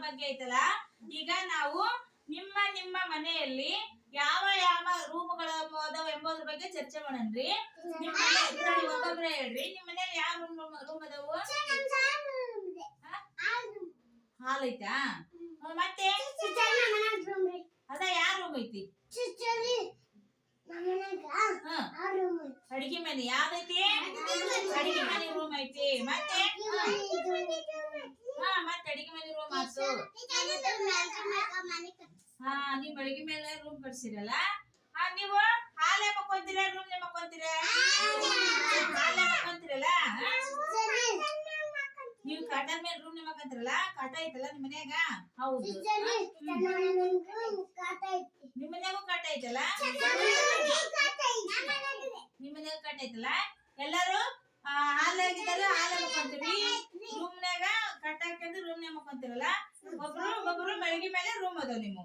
ಬಗ್ಗೆ ಐತಲ್ಲ? ಈಗ ನಾವು ನಿಮ್ಮ ನಿಮ್ಮ ಮನೆಯಲ್ಲಿ ಯಾವ ಯಾವ ರೂಮ್ಗಳು ಅದಾವ ಎಂಬುದ್ರ ಬಗ್ಗೆ ಚರ್ಚೆ ಮಾಡನ್ರಿ ನಿಮ್ಮ ಒಬ್ಬೊಬ್ರೆ ಹೇಳ್ರಿ. ನಿಮ್ಮ ಮನೆಯಲ್ಲಿ ಯಾವ ರೂಮ್ ರೂಮ್ ಅದಾವು? ಹಾಲ್ ಐತಾ? ಮತ್ತೆ? ಅದ ಯಾವ ರೂಮ್ ಐತಿ? ಅಡಿಗೆ ಮನೆ ಯಾವ್ದೈತಿ ಅಡಿಗೆ ಮನೆ ರೂಮ್ ಐತಿ. ಮತ್ತೆ? ಹಾ ಮೇಲೆ ರೂಮ್ ಆತು ಹಾ ನೀವ್ ಅಡಿಗೆ ಮೇಲೆ ರೂಮ್ ಕಟ್ಸಿರಲ್ಲ? ಹಾ ನೀವು ಹಾಲೆ ಮಕ್ಕೊಂತೀರ ರೂಮ್ ಮಕ್ಕೊಂತೀರ ಹಾಲೆ ಮಕ್ಕೊಂತೀರಲ್ಲ ನೀವು ಕಾಟದ ಮೇಲೆ ರೂಮ್ ಮಕ್ಕಂತೀರಲ್ಲ ಕಾಟ ಐತಲ್ಲ ನಿಮ್ ಮನ್ಯಾಗ? ಹೌದು. ನಿಮ್ ಮನ್ಯಾಗೂ ಕಾಟ ಐತಲ್ಲ? ನಿಮ್ ಮನ್ಯಾಗ ಕಾಟ ಐತಲ್ಲ? ಎಲ್ಲಾರು ಹಾಲಾಗಿದ್ದಲ್ಲ ಹಾಲೆ ಮಕ್ಕೊಂತೀರಿ ಮಕ್ಕೊಂತೀರಲ್ಲ ಒಬ್ರು ಒಬ್ಬೊಬ್ರು ಬೆಳಗ್ಗೆ ಮೇಲೆ ರೂಮ್ ಅದಾವ ನಿಮ್ಮ